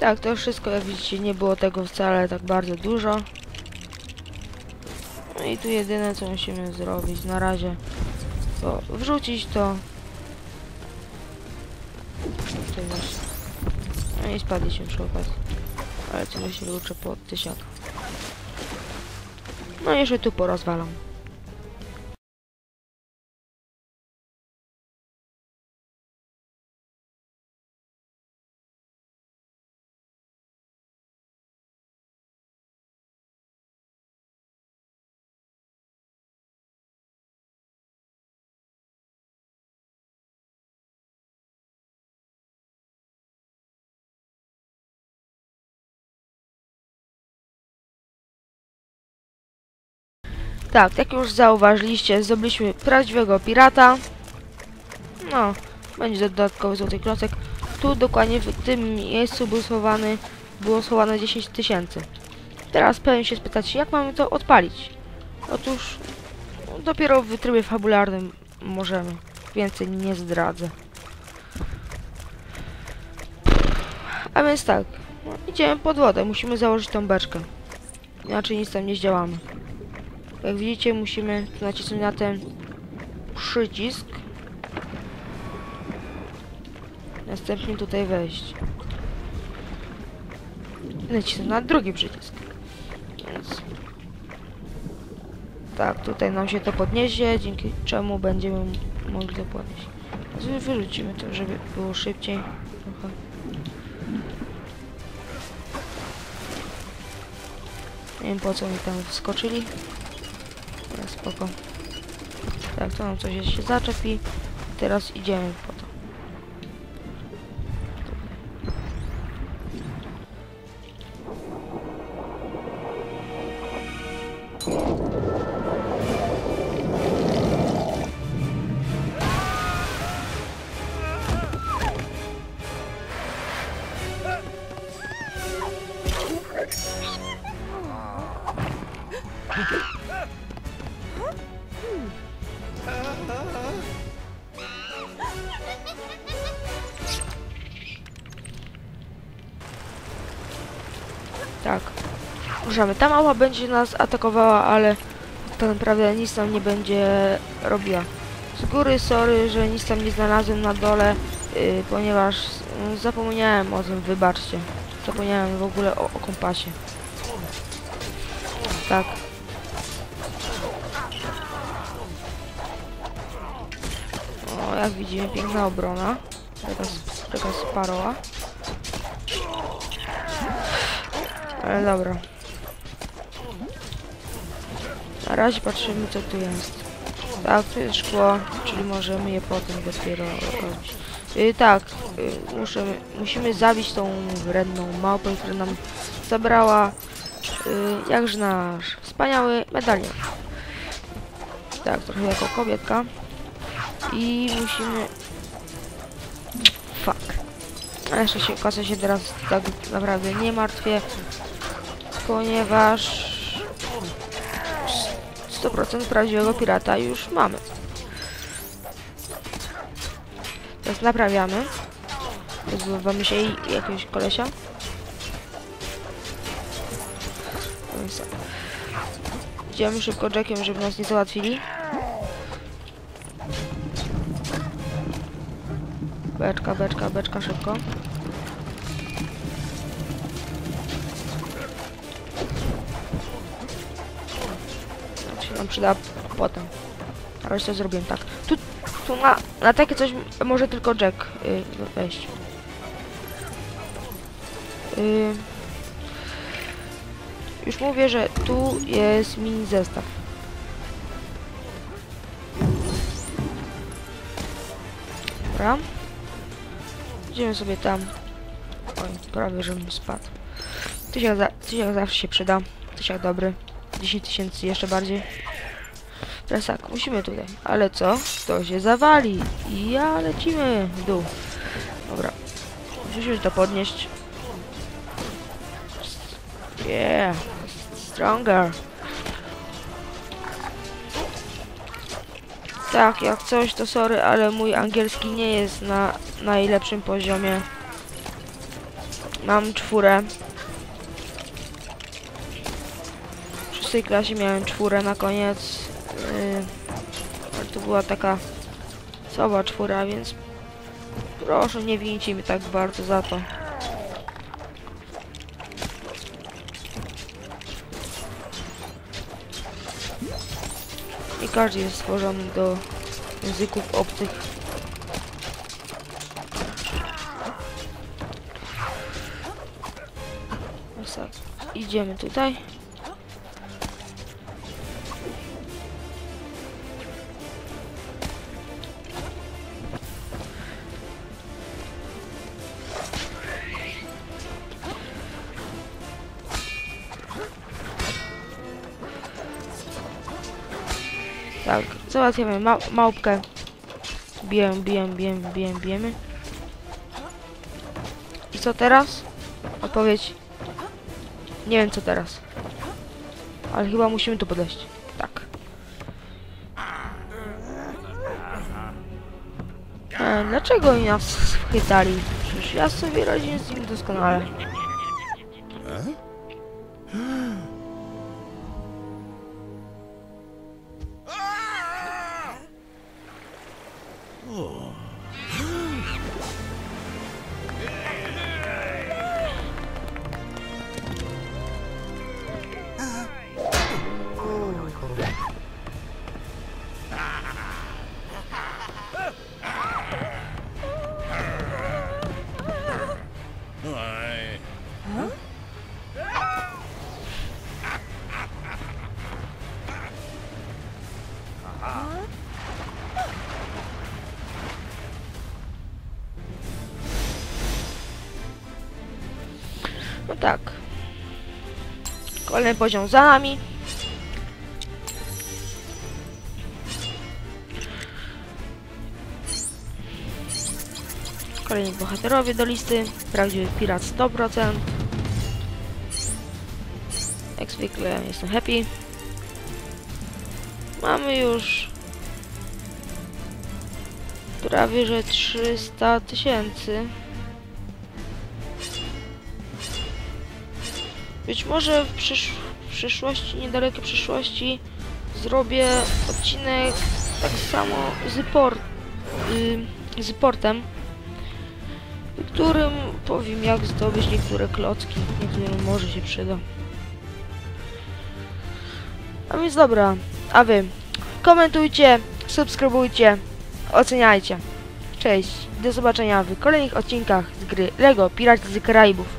Tak, to wszystko, jak widzicie, nie było tego wcale tak bardzo dużo. No i tu jedyne, co musimy zrobić na razie, to wrzucić to. No i spadliśmy przy okazji. Ale co myślę, wrócę po tysiaka. No i jeszcze tu porozwalam. Tak, jak już zauważyliście, zdobyliśmy prawdziwego pirata. No, będzie dodatkowy złoty klocek. Tu dokładnie w tym miejscu był schowany, było schowane 10 tysięcy. Teraz pewnie się spytać, jak mamy to odpalić? Otóż dopiero w trybie fabularnym możemy. Więcej nie zdradzę. A więc tak, idziemy pod wodę, musimy założyć tą beczkę. Inaczej nic tam nie zdziałamy. Jak widzicie, musimy nacisnąć na ten przycisk. Następnie tutaj wejść. Nacisnąć na drugi przycisk. Więc... Tak, tutaj nam się to podniesie, dzięki czemu będziemy mogli to Wyrzucimy to, żeby było szybciej. Trochę. Nie wiem po co mi tam wskoczyli. Spoko. Tak, to nam coś się zaczepi. Teraz idziemy po Tak. Możemy. Ta mała będzie nas atakowała, ale tak naprawdę nic nam nie będzie robiła. Z góry sorry, że nic tam nie znalazłem na dole, yy, ponieważ yy, zapomniałem o tym, wybaczcie. Zapomniałem w ogóle o, o kompasie. Tak. O, jak widzimy, piękna obrona. Taka, taka. Ale dobra. Na razie patrzymy co tu jest. Tak, tu jest szkło, czyli możemy je potem dopiero robić. Yy, tak, yy, muszę, musimy zabić tą wredną małpę, która nam zabrała yy, jakże nasz wspaniały medalion. Tak, trochę jako kobietka. I musimy... Fuck. A jeszcze się, kasę się teraz tak naprawdę nie martwię, ponieważ 100% prawdziwego pirata już mamy. Teraz naprawiamy. Wyzywamy się i jakiegoś kolesia. No. Idziemy szybko jackiem, żeby nas nie załatwili. Beczka, beczka, beczka, szybko. Przyda potem. Razie to zrobiłem tak. Tu, tu na, na takie coś może tylko Jack y, wejść. Y, już mówię, że tu jest mini zestaw. Dobra. Idziemy sobie tam. Oj, prawie żebym spadł. Tysiak, za, tysiak zawsze się przyda. Tysiak dobry. 10 tysięcy jeszcze bardziej. Teraz tak, musimy tutaj. Ale co? To się zawali. I ja lecimy w dół. Dobra. Musimy to podnieść. Yeah. Stronger. Tak, jak coś to sorry, ale mój angielski nie jest na najlepszym poziomie. Mam czwórę. W szóstej klasie miałem czwórę na koniec. Yy, to była taka słaba czwóra, więc proszę nie wincie mi tak bardzo za to. Nie każdy jest stworzony do języków obcych. Idziemy tutaj. Tak, załatwiamy ma małpkę. Bijemy, bijemy, bijemy, bijemy, bijemy. I co teraz? Odpowiedź. Nie wiem co teraz. Ale chyba musimy tu podejść. Tak. E, dlaczego oni nas schwytali? Przecież ja sobie radzę z nim doskonale. Tak. Kolejny poziom za nami. Kolejni bohaterowie do listy. Prawdziwy pirat 100%. Jak zwykle jestem happy. Mamy już prawie że 300 tysięcy. Być może w, przysz w przyszłości, niedalekiej przyszłości zrobię odcinek tak samo z, port y z portem, w którym powiem jak zdobyć niektóre klocki, niektórym może się przyda. A więc dobra, a wy komentujcie, subskrybujcie, oceniajcie. Cześć, do zobaczenia w kolejnych odcinkach z gry LEGO Piraci z Karaibów.